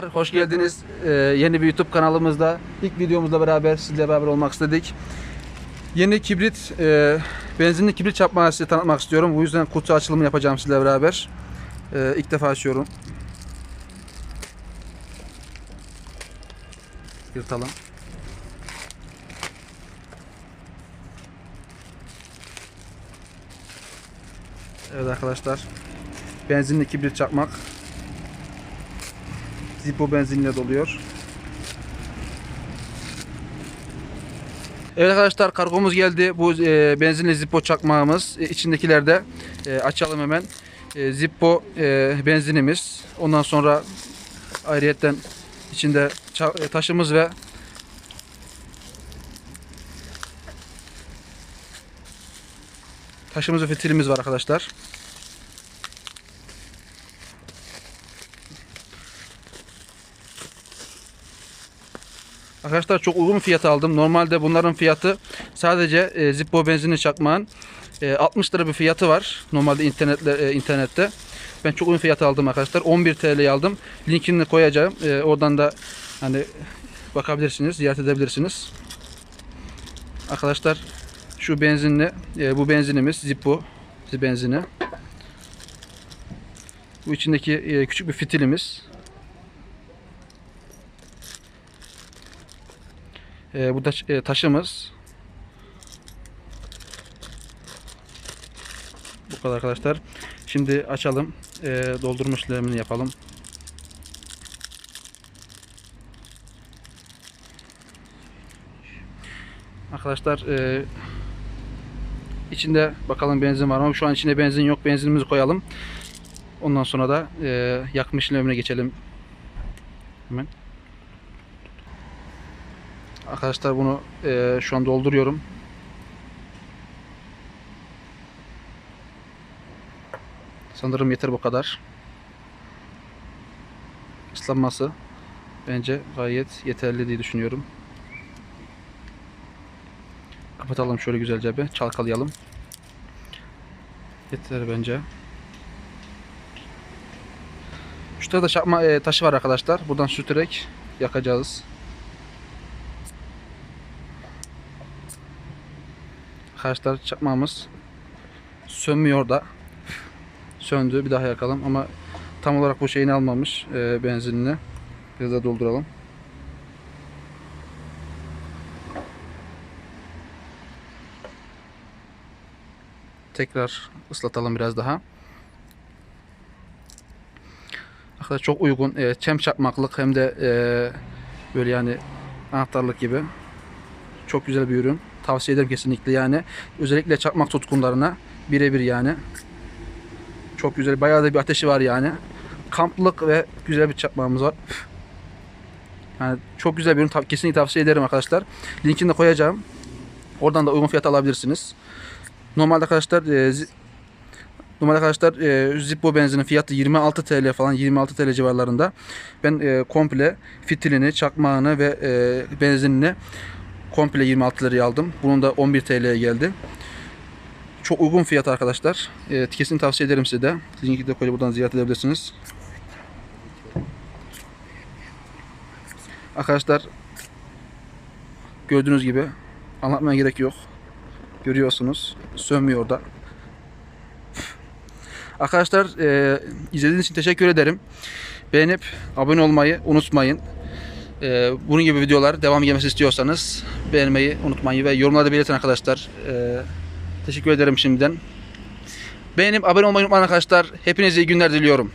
Hoş geldiniz. Ee, yeni bir YouTube kanalımızda ilk videomuzla beraber sizle beraber olmak istedik. Yeni kibrit, e, benzinli kibrit çarpmayı size tanıtmak istiyorum. Bu yüzden kutu açılımı yapacağım sizle beraber. Ee, ilk defa açıyorum. Yırtalım. Evet arkadaşlar. Benzinli kibrit çakmak. Zippo benzinle doluyor. Evet arkadaşlar kargomuz geldi. Bu e, benzinli Zippo çakmağımız. E, içindekiler de e, açalım hemen. E, Zippo e, benzinimiz. Ondan sonra ayrıyetten içinde e, taşımız ve taşımız ve fitilimiz var arkadaşlar. Arkadaşlar çok uygun fiyata aldım. Normalde bunların fiyatı sadece e, Zippo benzinli çakmağın e, 60 lira bir fiyatı var. Normalde internetle, e, internette. Ben çok uygun fiyata aldım arkadaşlar. 11 TL'ye aldım. Linkini koyacağım. E, oradan da hani bakabilirsiniz, ziyaret edebilirsiniz. Arkadaşlar şu benzinli, e, bu benzinimiz Zippo benzini. Bu içindeki e, küçük bir fitilimiz. Ee, bu da e, taşımız. Bu kadar arkadaşlar. Şimdi açalım. Ee, doldurma işlemini yapalım. Arkadaşlar e, içinde bakalım benzin var mı? Şu an içinde benzin yok. Benzinimizi koyalım. Ondan sonra da e, yakma işlemine geçelim. Hemen. Arkadaşlar bunu eee, şu an dolduruyorum. Sanırım yeter bu kadar. Islanması bence gayet yeterli diye düşünüyorum. Kapatalım şöyle güzelce bir çalkalayalım. Yeter bence. Şurada da çakma eee, taşı var arkadaşlar. Buradan sürterek yakacağız. Arkadaşlar çakmağımız sönmüyor da. Söndü bir daha yakalım ama tam olarak bu şeyini almamış? E, benzinini biraz da dolduralım. Tekrar ıslatalım biraz daha. Arkadaşlar çok uygun e, çem çakmaklık hem de e, böyle yani anahtarlık gibi. Çok güzel bir ürün tavsiye ederim kesinlikle yani. Özellikle çakmak tutkunlarına birebir yani. Çok güzel. Bayağı da bir ateşi var yani. Kamplık ve güzel bir çakmağımız var. Yani çok güzel bir ürün. Kesinlikle tavsiye ederim arkadaşlar. Linkini de koyacağım. Oradan da uygun fiyata alabilirsiniz. Normalde arkadaşlar e, Normalde arkadaşlar e, Zippo benzinin fiyatı 26 TL falan 26 TL civarlarında. Ben e, komple fitilini, çakmağını ve e, benzinini komple 26 liraya aldım. Bunun da 11 TL'ye geldi. Çok uygun fiyat arkadaşlar. E, kesin tavsiye ederim size de. Linki de buradan ziyaret edebilirsiniz. Arkadaşlar gördüğünüz gibi anlatmaya gerek yok. Görüyorsunuz. Sönmüyor da. Arkadaşlar e, izlediğiniz için teşekkür ederim. Beğenip abone olmayı unutmayın. Ee, bunun gibi videolar devam gelmesi istiyorsanız beğenmeyi unutmayın ve yorumlarda belirtin arkadaşlar. Ee, teşekkür ederim şimdiden. Beğenip abone olmayı unutmayın arkadaşlar. Hepinize iyi günler diliyorum.